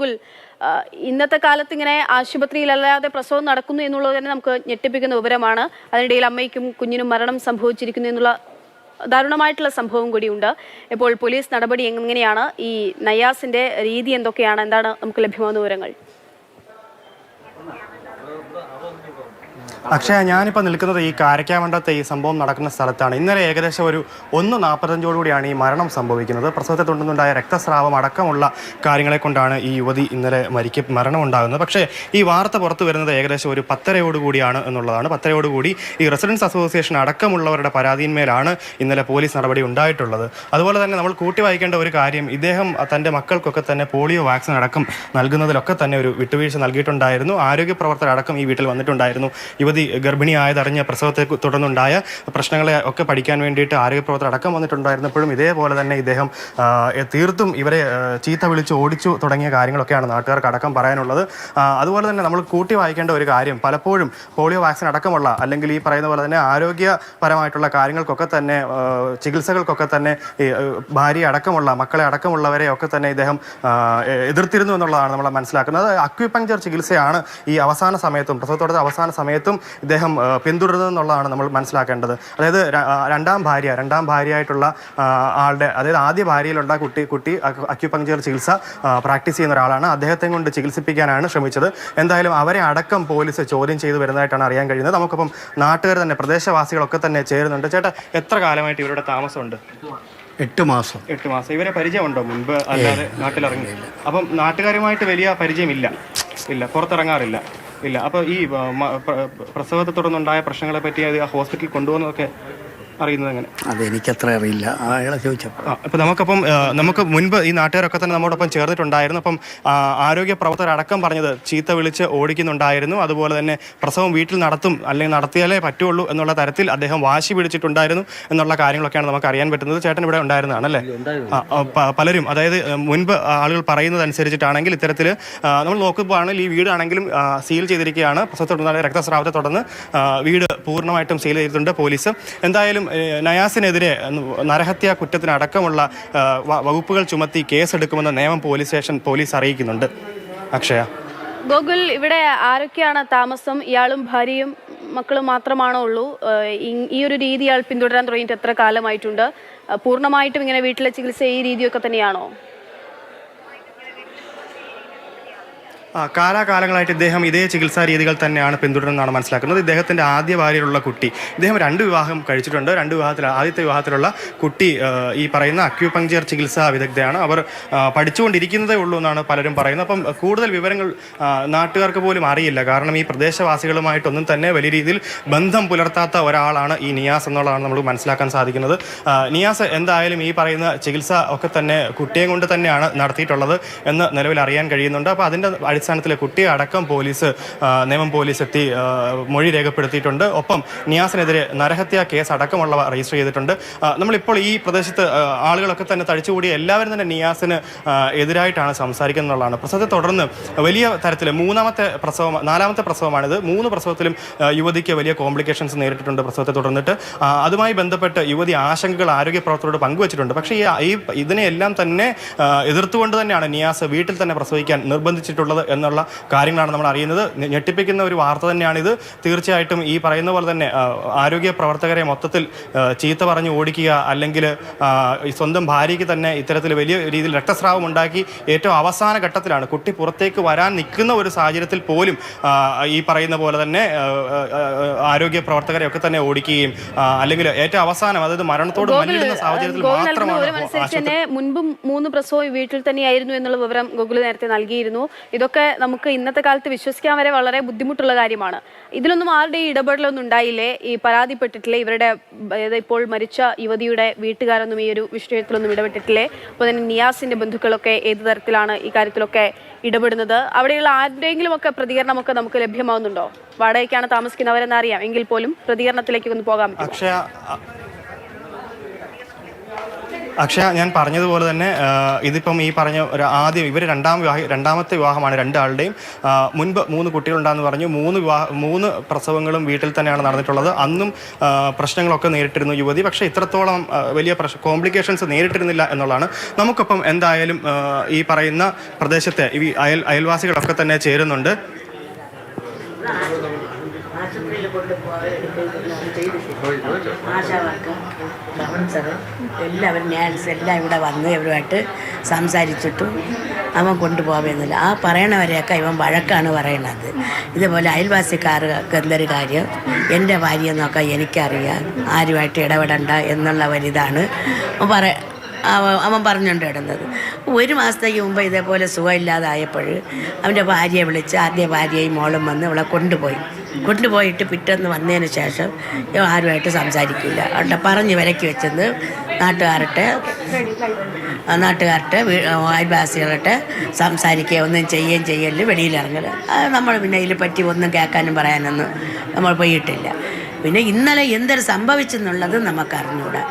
ഗുൽ ഇന്നത്തെ കാലത്ത് ഇങ്ങനെ ആശുപത്രിയിലല്ലാതെ പ്രസവം നടക്കുന്നു എന്നുള്ളത് തന്നെ നമുക്ക് ഞെട്ടിപ്പിക്കുന്ന വിവരമാണ്. അതിനിടയിൽ അമ്മയ്ക്കും കുഞ്ഞിനും മരണം സംഭവിച്ചിരിക്കുന്നു എന്നുള്ള ദാരുണമായിട്ടുള്ള സംഭവം കൂടിയുണ്ട്. ഇപ്പോൾ പോലീസ് നടപടി എങ്ങനെയാണ്? ഈ നയാസിന്റെ രീതി എന്തൊക്കെയാണ്? എന്താണ് നമുക്ക് ലഭ്യമാകുന്ന വിവരങ്ങൾ? അക്ഷയ ഞാനിപ്പോൾ നിൽക്കുന്നത് ഈ കാരക്കാമണ്ടത്തെ ഈ സംഭവം നടക്കുന്ന സ്ഥലത്താണ്. ഇന്നലെ ഏകദേശം ഒരു ഒന്ന് നാൽപ്പത്തഞ്ചോടുകൂടിയാണ് ഈ മരണം സംഭവിക്കുന്നത്. പ്രസവത്തെ തുടർന്നുണ്ടായ രക്തസ്രാവം അടക്കമുള്ള കാര്യങ്ങളെ കൊണ്ടാണ് ഈ യുവതി ഇന്നലെ മരിക്ക മരണം ഉണ്ടാകുന്നത് പക്ഷേ ഈ വാർത്ത പുറത്തു വരുന്നത് ഏകദേശം ഒരു പത്തരയോടുകൂടിയാണ് എന്നുള്ളതാണ്. പത്തരയോടുകൂടി ഈ റെസിഡൻസ് അസോസിയേഷൻ അടക്കമുള്ളവരുടെ പരാതിയിന്മേലാണ് ഇന്നലെ പോലീസ് നടപടി ഉണ്ടായിട്ടുള്ളത്. അതുപോലെ തന്നെ നമ്മൾ കൂട്ടി വായിക്കേണ്ട ഒരു കാര്യം ഇദ്ദേഹം തന്റെ മക്കൾക്കൊക്കെ തന്നെ പോളിയോ വാക്സിൻ അടക്കം നൽകുന്നതിലൊക്കെ തന്നെ ഒരു വിട്ടുവീഴ്ച നൽകിയിട്ടുണ്ടായിരുന്നു. ആരോഗ്യ പ്രവർത്തകരടക്കം ഈ വീട്ടിൽ വന്നിട്ടുണ്ടായിരുന്നു. യുവതി ഗർഭിണിയായതറിഞ്ഞ പ്രസവത്തെ തുടർന്നുണ്ടായ പ്രശ്നങ്ങളെ ഒക്കെ പഠിക്കാൻ വേണ്ടിയിട്ട് ആരോഗ്യ പ്രവർത്തകർ അടക്കം വന്നിട്ടുണ്ടായിരുന്നപ്പോഴും ഇതേപോലെ തന്നെ ഇദ്ദേഹം തീർത്തും ഇവരെ ചീത്ത വിളിച്ച് ഓടിച്ചു തുടങ്ങിയ കാര്യങ്ങളൊക്കെയാണ് നാട്ടുകാർക്ക് അടക്കം പറയാനുള്ളത്. അതുപോലെ തന്നെ നമ്മൾ കൂട്ടി വായിക്കേണ്ട ഒരു കാര്യം പലപ്പോഴും പോളിയോ വാക്സിൻ അടക്കമുള്ള അല്ലെങ്കിൽ ഈ പറയുന്ന പോലെ തന്നെ ആരോഗ്യപരമായിട്ടുള്ള കാര്യങ്ങൾക്കൊക്കെ തന്നെ ചികിത്സകൾക്കൊക്കെ തന്നെ ഭാര്യ അടക്കമുള്ള മക്കളെ അടക്കമുള്ളവരെ ഒക്കെ തന്നെ ഇദ്ദേഹം എതിർത്തിരുന്നു എന്നുള്ളതാണ് നമ്മൾ മനസ്സിലാക്കുന്നത്. അക്യുപങ്ചർ ചികിത്സയാണ് ഈ അവസാന സമയത്തും പ്രസവത്തോടത്തെ അവസാന സമയത്തും ഇദ്ദേഹം പിന്തുടരുന്നതെന്നുള്ളതാണ് നമ്മൾ മനസ്സിലാക്കേണ്ടത്. അതായത് രണ്ടാം ഭാര്യ രണ്ടാം ഭാര്യയായിട്ടുള്ള ആളുടെ അതായത് ആദ്യ ഭാര്യയിലുള്ള കുട്ടി കുട്ടി അക്യു- അക്യുപങ്ചർ ചികിത്സ പ്രാക്ടീസ് ചെയ്യുന്ന ഒരാളാണ്. അദ്ദേഹത്തെ കൊണ്ട് ചികിത്സിപ്പിക്കാനാണ് ശ്രമിച്ചത്. എന്തായാലും അവരെ അടക്കം പോലീസ് ചോദ്യം ചെയ്തു വരുന്നതായിട്ടാണ് അറിയാൻ കഴിയുന്നത്. നമുക്കിപ്പം നാട്ടുകാർ തന്നെ പ്രദേശവാസികളൊക്കെ തന്നെ ചേരുന്നുണ്ട്. ചേട്ടാ എത്ര കാലമായിട്ട് ഇവരുടെ താമസമുണ്ട്? എട്ട് മാസം. എട്ട് മാസം. ഇവരെ പരിചയമുണ്ടോ മുൻപ് അല്ലാതെ നാട്ടിലിറങ്ങി? അപ്പം നാട്ടുകാരുമായിട്ട് വലിയ പരിചയമില്ല. ഇല്ല പുറത്തിറങ്ങാറില്ല. ഇല്ല. അപ്പോൾ ഈ പ്രസവത്തെ തുടർന്നുണ്ടായ പ്രശ്നങ്ങളെ പറ്റി അത് ഹോസ്പിറ്റലിൽ കൊണ്ടുപോകുന്നതൊക്കെ അറിയുന്നത് എങ്ങനെ അതെനിക്കത്ര അറിയില്ല. അയാളെ ചോദിച്ചപ്പോൾ അപ്പം നമുക്കപ്പം നമുക്ക് മുൻപ് ഈ നാട്ടുകാരൊക്കെ തന്നെ നമ്മോടൊപ്പം ചേർന്നിട്ടുണ്ടായിരുന്നു. അപ്പം ആരോഗ്യ പ്രവർത്തകരടക്കം പറഞ്ഞത് ചീത്ത വിളിച്ച് ഓടിക്കുന്നുണ്ടായിരുന്നു. അതുപോലെ തന്നെ പ്രസവം വീട്ടിൽ നടത്തും അല്ലെങ്കിൽ നടത്തിയാലേ പറ്റുള്ളൂ എന്നുള്ള തരത്തിൽ അദ്ദേഹം വാശി പിടിച്ചിട്ടുണ്ടായിരുന്നു എന്നുള്ള കാര്യങ്ങളൊക്കെയാണ് നമുക്ക് അറിയാൻ പറ്റുന്നത്. ചേട്ടൻ ഇവിടെ ഉണ്ടായിരുന്നതാണ് അല്ലേ? പലരും അതായത് മുൻപ് ആളുകൾ പറയുന്നത് അനുസരിച്ചിട്ടാണെങ്കിൽ ഇത്തരത്തിൽ നമ്മൾ നോക്കുമ്പോഴാണെങ്കിൽ ഈ വീടാണെങ്കിലും സീൽ ചെയ്തിരിക്കുകയാണ്. പ്രസവത്തെ തുടർന്ന് രക്തസ്രാവത്തെ തുടർന്ന് വീട് പൂർണമായിട്ടും സീൽ ചെയ്തിട്ടുണ്ട് പോലീസ്. എന്തായാലും നയാസിനെതിരെ നരഹത്യാ കുറ്റത്തിനടക്കമുള്ള വകുപ്പുകൾ ചുമത്തി കേസെടുക്കുമെന്ന് നേമം പോലീസ് സ്റ്റേഷൻ പോലീസ് അറിയിക്കുന്നുണ്ട്. അക്ഷയ. ഗോകുൽ ഇവിടെ ആരൊക്കെയാണ് താമസം? ഇയാളും ഭാര്യയും മക്കളും മാത്രമാണോ ഉള്ളൂ? ഈ ഒരു രീതി ഇയാൾ പിന്തുടരാൻ തുടങ്ങിയിട്ട് എത്ര കാലമായിട്ടുണ്ട്? പൂർണമായിട്ടും ഇങ്ങനെ വീട്ടിലെ ചികിത്സ ഈ രീതിയൊക്കെ തന്നെയാണോ ആ കാലാകാലങ്ങളായിട്ട് ഇദ്ദേഹം ഇതേ ചികിത്സാ രീതികൾ തന്നെയാണ് പിന്തുടരുന്നതാണ് മനസ്സിലാക്കുന്നത്. ഇദ്ദേഹത്തിന്റെ ആദ്യ ഭാര്യയിലുള്ള കുട്ടി ഇദ്ദേഹം രണ്ട് വിവാഹം കഴിച്ചിട്ടുണ്ട്. രണ്ട് വിവാഹത്തിൽ ആദ്യത്തെ വിവാഹത്തിലുള്ള കുട്ടി ഈ പറയുന്ന അക്യൂപങ്ചർ ചികിത്സാ വിദഗ്ധയാണ്. അവർ പഠിച്ചുകൊണ്ടിരിക്കുന്നതേ ഉള്ളൂ എന്നാണ് പലരും പറയുന്നത്. അപ്പം കൂടുതൽ വിവരങ്ങൾ നാട്ടുകാർക്ക് പോലും അറിയില്ല. കാരണം ഈ പ്രദേശവാസികളുമായിട്ടൊന്നും തന്നെ വലിയ രീതിയിൽ ബന്ധം പുലർത്താത്ത ഒരാളാണ് ഈ നിയാസ് എന്നുള്ളതാണ് നമ്മൾ മനസ്സിലാക്കാൻ സാധിക്കുന്നത്. നിയാസ് എന്തായാലും ഈ പറയുന്ന ചികിത്സ ഒക്കെ തന്നെ കുട്ടിയെ കൊണ്ട് തന്നെയാണ് നടത്തിയിട്ടുള്ളത് എന്ന് നിലവിൽ അറിയാൻ കഴിയുന്നുണ്ട്. അപ്പോൾ അതിന്റെ അടിസ്ഥാനത്തിൽ കുട്ടിയെ അടക്കം പോലീസ് നിയമം പോലീസ് എത്തി മൊഴി രേഖപ്പെടുത്തിയിട്ടുണ്ട്. ഒപ്പം നിയാസിനെതിരെ നരഹത്യാ കേസ് അടക്കമുള്ളവ രജിസ്റ്റർ ചെയ്തിട്ടുണ്ട്. നമ്മളിപ്പോൾ ഈ പ്രദേശത്ത് ആളുകളൊക്കെ തന്നെ തടിച്ചുകൂടി എല്ലാവരും തന്നെ നിയാസിന് എതിരായിട്ടാണ് സംസാരിക്കുന്നത് എന്നുള്ളതാണ് പ്രസവത്തെ തുടർന്ന് വലിയ തരത്തിൽ മൂന്നാമത്തെ പ്രസവം നാലാമത്തെ പ്രസവമാണിത്. മൂന്ന് പ്രസവത്തിലും യുവതിക്ക് വലിയ കോംപ്ലിക്കേഷൻസ് നേരിട്ടിട്ടുണ്ട് പ്രസവത്തെ തുടർന്നിട്ട്. അതുമായി ബന്ധപ്പെട്ട് യുവതി ആശങ്കകൾ ആരോഗ്യ പ്രവർത്തകരോട് പങ്കുവച്ചിട്ടുണ്ട്. പക്ഷേ ഈ ഇതിനെയെല്ലാം തന്നെ എതിർത്തുകൊണ്ട് തന്നെയാണ് നിയാസ് വീട്ടിൽ തന്നെ പ്രസവിക്കാൻ നിർബന്ധിച്ചിട്ടുള്ളത് എന്നുള്ള കാര്യങ്ങളാണ് നമ്മൾ അറിയുന്നത്. ഞെട്ടിപ്പിക്കുന്ന ഒരു വാർത്ത തന്നെയാണിത്. തീർച്ചയായിട്ടും ഈ പറയുന്ന പോലെ തന്നെ ആരോഗ്യ പ്രവർത്തകരെ മൊത്തത്തിൽ ചീത്ത പറഞ്ഞ് ഓടിക്കുക അല്ലെങ്കിൽ സ്വന്തം ഭാര്യയ്ക്ക് തന്നെ ഇത്തരത്തിൽ വലിയ രീതിയിൽ രക്തസ്രാവം ഉണ്ടാക്കി ഏറ്റവും അവസാന ഘട്ടത്തിലാണ് കുട്ടി പുറത്തേക്ക് വരാൻ നിൽക്കുന്ന ഒരു സാഹചര്യത്തിൽ പോലും ഈ പറയുന്ന പോലെ തന്നെ ആരോഗ്യ പ്രവർത്തകരെ ഒക്കെ തന്നെ ഓടിക്കുകയും അല്ലെങ്കിൽ ഏറ്റവും അവസാനം അതായത് മരണത്തോട് മല്ലിടുന്ന സാഹചര്യത്തിൽ മാത്രമാണ് മുൻപും മൂന്ന് പ്രസവം വീട്ടിൽ തന്നെയായിരുന്നു എന്നുള്ള വിവരം ഗൂഗിൾ നേരത്തെ നൽകിയിരുന്നു. ഇതൊക്കെ നമുക്ക് ഇന്നത്തെ കാലത്ത് വിശ്വസിക്കാൻ വരെ വളരെ ബുദ്ധിമുട്ടുള്ള കാര്യമാണ്. ഇതിലൊന്നും ആരുടെ ഇടപെടലൊന്നും ഉണ്ടായില്ലേ? ഈ പരാതിപ്പെട്ടിട്ടില്ലേ? ഇവരുടെ ഇപ്പോൾ മരിച്ച യുവതിയുടെ വീട്ടുകാരൊന്നും ഈ ഒരു വിഷയത്തിലൊന്നും ഇടപെട്ടിട്ടില്ലേ? അപ്പോൾ തന്നെ നിയാസിന്റെ ബന്ധുക്കളൊക്കെ ഏത് തരത്തിലാണ് ഈ കാര്യത്തിലൊക്കെ ഇടപെടുന്നത്? അവിടെയുള്ള ആരുടെയെങ്കിലും ഒക്കെ പ്രതികരണമൊക്കെ നമുക്ക് ലഭ്യമാവുന്നുണ്ടോ? വാടകയ്ക്കാണ് താമസിക്കുന്നവരെന്നറിയാം. എങ്കിൽ പോലും പ്രതികരണത്തിലേക്ക് ഒന്ന് പോകാം പറ്റും അക്ഷയ ഞാൻ പറഞ്ഞതുപോലെ തന്നെ ഇതിപ്പം ഈ പറഞ്ഞ ഒരു ആദ്യം ഇവർ രണ്ടാം വിവാഹ രണ്ടാമത്തെ വിവാഹമാണ് രണ്ടാളുടെയും. മുൻപ് മൂന്ന് കുട്ടികളുണ്ടാന്ന് പറഞ്ഞു. മൂന്ന് വിവാഹ മൂന്ന് പ്രസവങ്ങളും വീട്ടിൽ തന്നെയാണ് നടന്നിട്ടുള്ളത്. അന്നും പ്രശ്നങ്ങളൊക്കെ നേരിട്ടിരുന്നു യുവതി. പക്ഷേ ഇത്രത്തോളം വലിയ പ്രശ്ന കോംപ്ലിക്കേഷൻസ് നേരിട്ടിരുന്നില്ല എന്നുള്ളതാണ്. നമുക്കിപ്പം എന്തായാലും ഈ പറയുന്ന പ്രദേശത്തെ ഈ അയൽ അയൽവാസികളൊക്കെ തന്നെ ചേരുന്നുണ്ട്. ആശുപത്രിയിൽ കൊണ്ടുപോകാൻ എല്ലാവരും ഞാൻ എല്ലാം ഇവിടെ വന്ന് ഇവരുമായിട്ട് സംസാരിച്ചിട്ടും അവൻ കൊണ്ടുപോകുന്നില്ല ആ പറയണവരെയൊക്കെ ഇവൻ വഴക്കാണ് പറയണത്. ഇതുപോലെ അയൽവാസിക്കാർക്ക് എന്തൊരു കാര്യം എന്റെ ഭാര്യ എന്നൊക്കെ എനിക്കറിയാം ആരുമായിട്ട് ഇടപെടണ്ട എന്നുള്ള ഒരിതാണ്. പറ അവൻ പറഞ്ഞുകൊണ്ട് കിടന്നത് ഒരു മാസത്തേക്ക് മുമ്പ് ഇതേപോലെ സുഖമില്ലാതായപ്പോൾ അവന്റെ ഭാര്യയെ വിളിച്ച് ആദ്യ ഭാര്യയും മോളും വന്ന് അവളെ കൊണ്ടുപോയി. കൊണ്ടുപോയിട്ട് പിറ്റേന്ന് വന്നതിന് ശേഷം ആരുമായിട്ട് സംസാരിക്കില്ല. അവിടെ പറഞ്ഞ് വിലക്കി വെച്ചെന്ന് നാട്ടുകാരുടെ നാട്ടുകാരുടെ അയൽവാസികളുടെ സംസാരിക്കുക ഒന്നും ചെയ്യുകയും ചെയ്യൽ വെളിയിലിറങ്ങൽ. നമ്മൾ പിന്നെ ഇതിൽ പറ്റി ഒന്നും കേൾക്കാനും പറയാനൊന്നും നമ്മൾ പോയിട്ടില്ല. പിന്നെ ഇന്നലെ എന്തൊരു സംഭവിച്ചെന്നുള്ളത് നമുക്ക് അറിഞ്ഞൂടാ